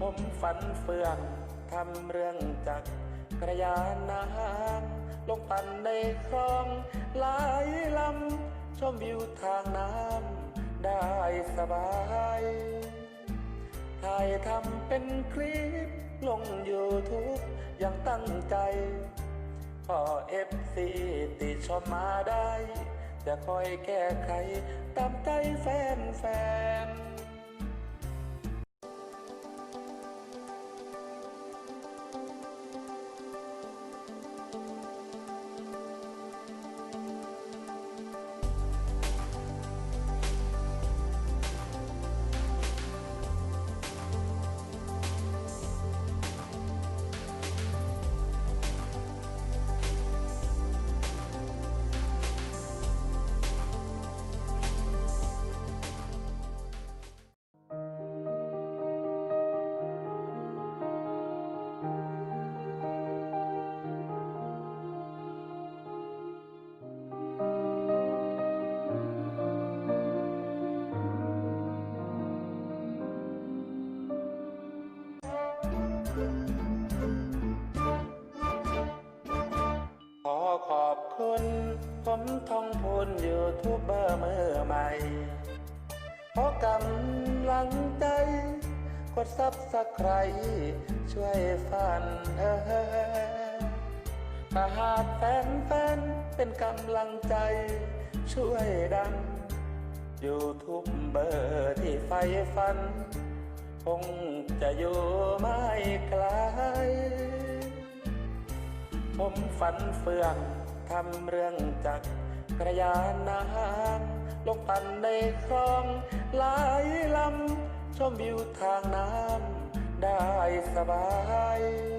ผมฝันเฟื่องทำเรื่องจากกระยานน้ำลงปั่นในคลองหลายลำชมวิวทางน้ำได้สบายถ่ายทำเป็นคลิปลง YouTube อย่างตั้งใจพอเอฟซีติชมมาได้ จะคอยแก้ไขตามใจแฟนแฟน คุณผมท่องพูนยูทูบเบอร์มือใหม่ เพราะกำลังใจ กดซับสไครช่วยฟันเออถ้าหากแฟนแฟนเป็นกำลังใจ ช่วยดันยูทูบเบอร์ที่ไฟฟัน คงจะอยู่ไม่ไกลผมฝันเฟื่อง ทำเรื่องจักกระยานน้ำลงปั่นในคลองหลายลำ ชมวิวทางน้ำได้สบาย